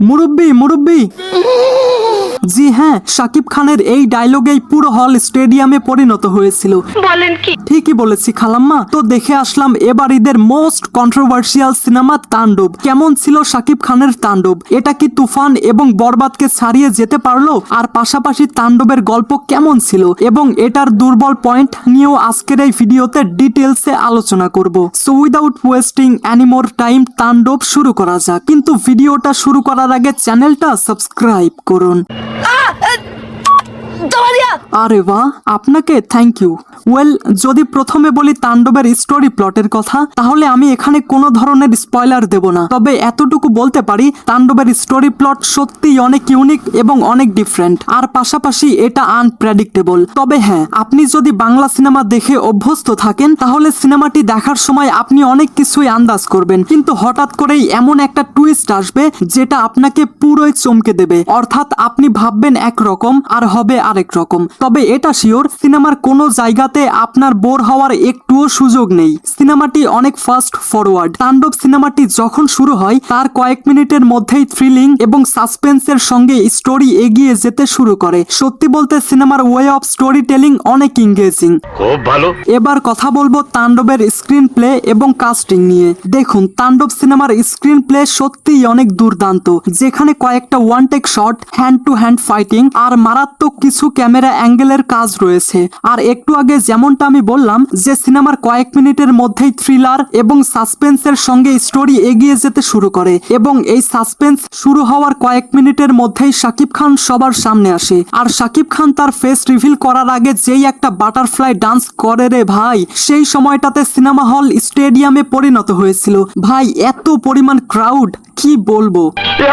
মুরব্বি মুরব্বি। জি হ্যাঁ শাকিব খানের এই ডায়লগেই পুরো হল স্টেডিয়ামে পরিণত হয়েছিল। বলেন কি? ঠিকই বলেছি খালাম্মা। তো দেখে আসলাম এবার ঈদের মোস্ট কন্ট্রোভার্সিয়াল সিনেমা তাণ্ডব। কেমন ছিল শাকিব খানের তাণ্ডব? এটা কি তুফান এবং বরবাদকে ছাড়িয়ে যেতে পারল? আর পাশাপাশি তাণ্ডবের গল্প কেমন ছিল? এবং এটার দুর্বল পয়েন্ট নিয়েও আজকের এই ভিডিওতে ডিটেলসে আলোচনা করব। So without wasting anymore time তাণ্ডব শুরু করা যাক। কিন্তু ভিডিওটা শুরু করার আগে চ্যানেলটা সাবস্ক্রাইব করুন। আরে বাহ, আপনাকে থ্যাংক ইউ ওয়েল যদি প্রথমে বলি তাণ্ডবের স্টোরি প্লটের কথা, তাহলে আমি এখানে কোনো ধরনের স্পয়লার দেব না। তবে এতটুকু বলতে পারি, তাণ্ডবের স্টোরি প্লট সত্যিই অনেক ইউনিক এবং অনেক ডিফারেন্ট আর পাশাপাশি এটা আনপ্রেডিক্টেবল তবে হ্যাঁ আপনি যদি বাংলা সিনেমা দেখে অভ্যস্ত থাকেন, তাহলে সিনেমাটি দেখার সময় আপনি অনেক কিছুই আন্দাজ করবেন। কিন্তু হঠাৎ করেই এমন একটা টুইস্ট আসবে, যেটা আপনাকে পুরোই চমকে দেবে। অর্থাৎ আপনি ভাববেন একরকম, আর হবে আরেক রকম। তবে এটা শিওর সিনেমার কোনো জায়গাতে আপনার বোর হওয়ার একটুও সুযোগ নেই। সিনেমাটি অনেক ফাস্ট ফরওয়ার্ড তাণ্ডব সিনেমাটি যখন শুরু হয় তার কয়েক মিনিটের মধ্যেই থ্রিলিং এবং সাসপেন্সের সঙ্গে স্টোরি এগিয়ে যেতে শুরু করে। সত্যি বলতে সিনেমার ওয়ে অফ স্টোরি টেলিং অনেক ইংগেজিং খুব ভালো। এবার কথা বলব তাণ্ডবের স্ক্রিন প্লে এবং কাস্টিং নিয়ে। দেখুন তাণ্ডব সিনেমার স্ক্রিন প্লে সত্যিই অনেক দুর্দান্ত। যেখানে কয়েকটা one take shot hand to hand fighting আর মারাত্মক কিছু ক্যামেরা অ্যাঙ্গেলের কাজ রয়েছে। আর একটু আগে যেমনটা আমি বললাম যে সিনেমার কয়েক মিনিটের মধ্যেই থ্রিলার এবং সাসপেন্সের সঙ্গে স্টোরি এগিয়ে যেতে শুরু করে এবং এই সাসপেন্স শুরু হওয়ার কয়েক মিনিটের মধ্যেই শাকিব খান সবার সামনে আসে। আর শাকিব খান তার ফেস রিভিল করার আগে যেই একটা বাটারফ্লাই ডান্স করে রে ভাই সেই সময়টাতে সিনেমা হল স্টেডিয়ামে পরিণত হয়েছিল। ভাই এত পরিমাণ ক্রাউড কি বলব?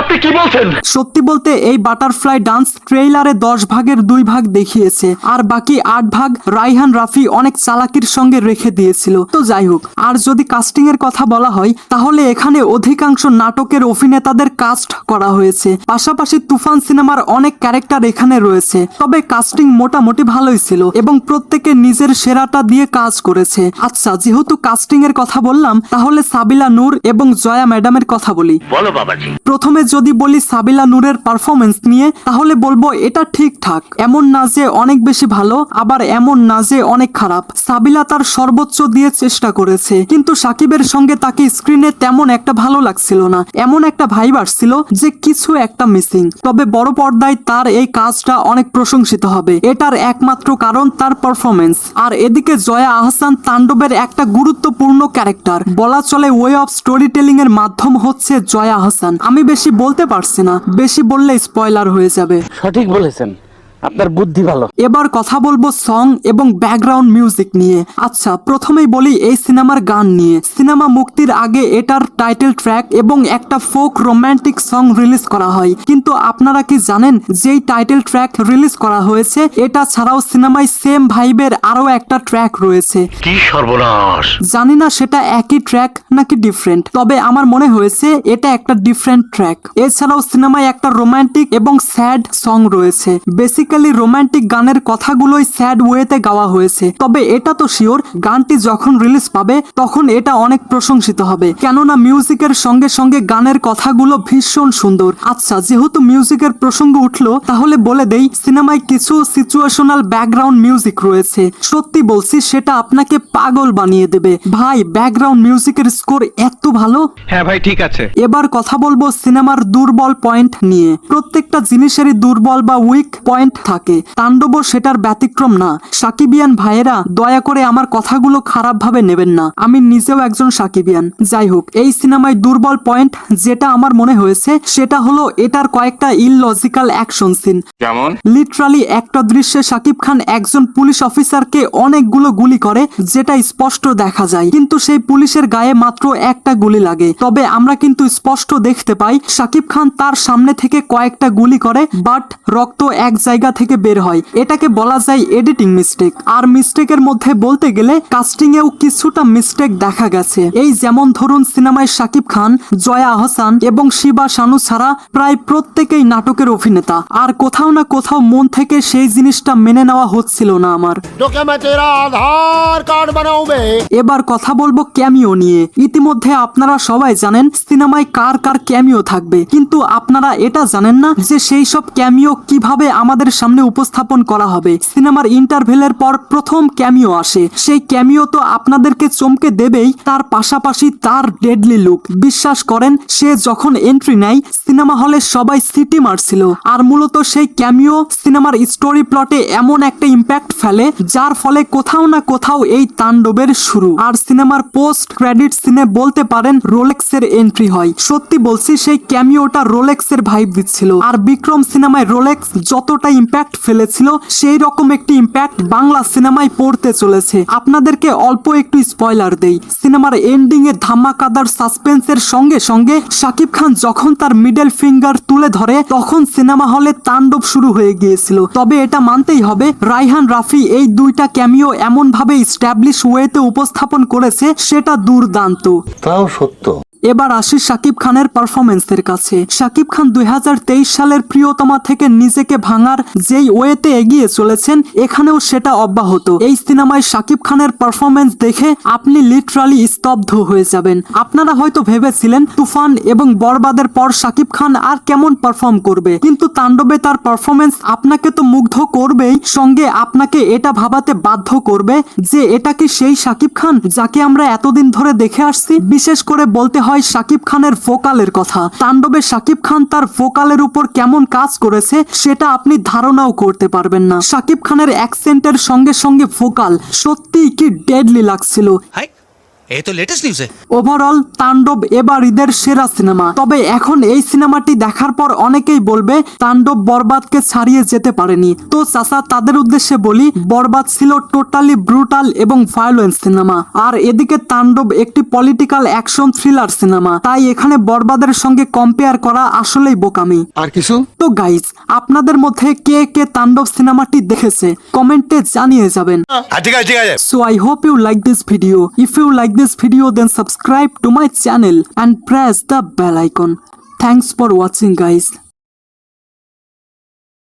আপনি কি বলছেন? সত্যি বলতে এই বাটারফ্লাই ডান্স ট্রেইলারে দশ ভাগের দুই ভাগ দেখিয়েছে। আর বাকি আট ভাগ রাইহান রাফি অনেক চালাকির সঙ্গে রেখে দিয়েছিল। তো যাই হোক আর যদি কাস্টিং এর কথা বলা হয় তাহলে এখানে অধিকাংশ নাটকের অভিনেতাদের কাস্ট করা হয়েছে। পাশাপাশি তুফান সিনেমার অনেক ক্যারেক্টার এখানে রয়েছে। তবে কাস্টিং মোটামুটি ভালোই ছিল এবং প্রত্যেকে নিজের সেরাটা দিয়ে কাজ করেছে। আচ্ছা যেহেতু কাস্টিং এর কথা বললাম তাহলে সাবিলা নূর এবং জয়া ম্যাডামের কথা বলি। বলো বাবাজি। প্রথমে যদি বলি সাবিলা নূরের পারফরমেন্স নিয়ে তাহলে বলব এটা ঠিকঠাক এমন না যে অনেক বেশি ভালো, আবার এমন না যে অনেক খারাপ। সাবিলা তার সর্বোচ্চ দিয়ে চেষ্টা করেছে, কিন্তু সাকিবের সঙ্গে তাকে স্ক্রিনে তেমন একটা ভালো লাগছিল না। এমন একটা ভাইব আসছিল যে কিছু একটা মিসিং। তবে বড় পর্দায় তার এই কাজটা অনেক প্রশংসিত হবে। এটার একমাত্র কারণ তার পারফরমেন্স আর এদিকে জয়া আহসান তাণ্ডবের একটা গুরুত্বপূর্ণ ক্যারেক্টার। বলা চলে ওয়ে অফ স্টোরি টেলিং এর মাধ্যম হচ্ছে জয়া আহসান। আমি বেশি বলতে পারছি না, বেশি বললে স্পয়লার হয়ে যাবে। সঠিক বলেছেন। আপনার বুদ্ধি ভালো। এবার কথা বলব সং এবং ব্যাকগ্রাউন্ড মিউজিক নিয়ে। আচ্ছা প্রথমেই বলি এই সিনেমার গান নিয়ে। সিনেমা মুক্তির আগে এটার টাইটেল ট্র্যাক এবং একটা ফোক রোমান্টিক সং রিলিজ করা হয়। কিন্তু আপনারা কি জানেন যেই টাইটেল ট্র্যাক রিলিজ করা হয়েছে এটা ছাড়াও সিনেমায় সেম ভাইবের আরও একটা ট্র্যাক রয়েছে। কি সর্বনাশ! জানি না সেটা একই ট্র্যাক নাকি ডিফারেন্ট তবে আমার মনে হয়েছে এটা একটা ডিফারেন্ট ট্র্যাক এছাড়াও সিনেমায় একটা রোমান্টিক এবং স্যাড সং রয়েছে। বেসিক্যালি রোমান্টিক গানের কথাগুলোই স্যাড ওয়েতে গাওয়া হয়েছে। তবে এটা তো শিওর গানটি যখন রিলিজ পাবে তখন এটা অনেক প্রশংসিত হবে। কেননা মিউজিকের সঙ্গে সঙ্গে গানের কথাগুলো ভীষণ সুন্দর। আচ্ছা যেহেতু মিউজিকের প্রসঙ্গ উঠল তাহলে বলে দেই সিনেমায় কিছু সিচুয়েশনাল ব্যাকগ্রাউন্ড মিউজিক রয়েছে। সত্যি বলছি সেটা আপনাকে পাগল বানিয়ে দেবে। ভাই ব্যাকগ্রাউন্ড মিউজিকের স্কোর এত ভালো? হ্যাঁ ভাই ঠিক আছে। এবার কথা বলব সিনেমার দুর্বল পয়েন্ট নিয়ে। প্রত্যেকটা জিনিসেরই দুর্বল বা উইক পয়েন্ট থাকে। তাণ্ডবও সেটার ব্যতিক্রম না। সাকিবিয়ান ভাইয়েরা দয়া করে আমার কথাগুলো খারাপ ভাবে নেবেন না। আমি নিজেও একজন সাকিবিয়ান। যাই হোক এই সিনেমায় দুর্বল পয়েন্ট যেটা আমার মনে হয়েছে সেটা হলো এটার কয়েকটা ইললজিক্যাল অ্যাকশন সিন যেমন লিটারালি একটা দৃশ্যে সাকিব খান একজন পুলিশ অফিসারকে অনেকগুলো গুলি করে যেটা স্পষ্ট দেখা যায়। কিন্তু সেই পুলিশের গায়ে মাত্র একটা গুলি লাগে। তবে আমরা কিন্তু স্পষ্ট দেখতে পাই সাকিব খান তার সামনে থেকে কয়েকটা গুলি করে বাট রক্ত এক জায়গায় জায়গা থেকে বের হয়। এটাকে বলা যায় এডিটিং মিস্টেক আর মিস্টেকের মধ্যে বলতে গেলে কাস্টিংয়েও কিছুটা মিস্টেক দেখা গেছে। এই যেমন ধরুন সিনেমায় শাকিব খান জয়া আহসান এবং শিবা শানু ছাড়া প্রায় প্রত্যেকেই নাটকের অভিনেতা। আর কোথাও না কোথাও মন থেকে সেই জিনিসটা মেনে নেওয়া হচ্ছিল না আমার। এবার কথা বলব ক্যামিও নিয়ে। ইতিমধ্যে আপনারা সবাই জানেন সিনেমায় কার কার ক্যামিও থাকবে। কিন্তু আপনারা এটা জানেন না যে সেই সব ক্যামিও কীভাবে আমাদের সামনে উপস্থাপন করা হবে। সিনেমার ইন্টারভেলের পর প্রথম ক্যামিও আসে। সেই ক্যামিও তো আপনাদেরকে চমকে দেবেই, তার পাশাপাশি তার ডেডলি লুক। বিশ্বাস করেন, সে যখন এন্ট্রি নেয়, সিনেমা হলে সবাই সিটি মারছিল। আর মূলত সেই ক্যামিও সিনেমার স্টোরি প্লটে এমন একটা ইম্প্যাক্ট ফেলে, যার ফলে কোথাও না কোথাও এই তাণ্ডবের শুরু। আর সিনেমার পোস্ট ক্রেডিট সিনে বলতে পারেন, রোলেক্সের এন্ট্রি হয়। সত্যি বলছি, সেই ক্যামিওটা রোলেক্সের ভাইব দিচ্ছিল। আর বিক্রম সিনেমায় রোলেক্স যতটা ইম্প্যাক্ট ফেলেছিল, সেই রকম একটি ইম্প্যাক্ট বাংলা সিনেমায় পড়তে চলেছে। আপনাদেরকে অল্প একটু স্পয়লার দেই। সিনেমার এন্ডিং এ ধামাকাদার সাসপেন্সের সঙ্গে সঙ্গে শাকিব খান যখন তার মিডল ফিঙ্গার তুলে ধরে, তখন সিনেমা হলে তাণ্ডব শুরু হয়ে গিয়েছিল। তবে এটা মানতেই হবে, রাইহান রাফি এই দুইটা ক্যামিও এমন ভাবে স্ট্যাবলিশ ওয়েতে উপস্থাপন করেছে, সেটা দুর্দান্ত। তাও সত্য। এবার আসি শাকিব খানের পারফরমেন্সের কাছে। শাকিব খান দুই সালের প্রিয়তমা থেকে নিজেকে ভাঙার যেই ওয়েতে এগিয়ে চলেছেন, এখানেও সেটা অব্যাহত। এই সিনেমায় শাকিব খানের পারফরমেন্স দেখে আপনি লিটারালি স্তব্ধ হয়ে যাবেন। আপনারা হয়তো ভেবেছিলেন, তুফান এবং বরবাদের পর শাকিব খান আর কেমন পারফর্ম করবে। কিন্তু তাণ্ডবে তার পারফরমেন্স আপনাকে তো মুগ্ধ করবেই, সঙ্গে আপনাকে এটা ভাবাতে বাধ্য করবে যে এটা কি সেই শাকিব খান, যাকে আমরা এতদিন ধরে দেখে আসছি? বিশেষ করে বলতে হয় শাকিব খানের ফোকালের কথা। তাণ্ডবে সাকিব খান তার ফোকালের উপর কেমন কাজ করেছে, সেটা আপনি ধারণাও করতে পারবেন না। সাকিব খানের অ্যাকসেন্টের সঙ্গে সঙ্গে ফোকাল সত্যিই কি ডেডলি লাগছিল। এই তো লেটেস্ট নিউজে ওভারঅল তাণ্ডব এবার ঈদের সেরা সিনেমা। তবে এখন এই সিনেমাটি দেখার পর অনেকেই বলবে তাণ্ডব বরবাদকে ছাড়িয়ে যেতে পারেনি। তো চাচা তাদের উদ্দেশ্যে বলি বরবাদ ছিল টোটালি ব্রুটাল এবং ভায়োলেন্স সিনেমা। আর এদিকে তাণ্ডব একটি পলিটিক্যাল অ্যাকশন থ্রিলার সিনেমা। তাই এখানে বরবাদের সঙ্গে কম্পেয়ার করা আসলেই বোকামি। আর কিছু? তো গাইস আপনাদের মধ্যে কে কে তাণ্ডব সিনেমাটি দেখেছে? কমেন্টে জানিয়ে যাবেন। So I hope you like this video if you like this video then subscribe to my channel and press the bell icon. Thanks for watching guys.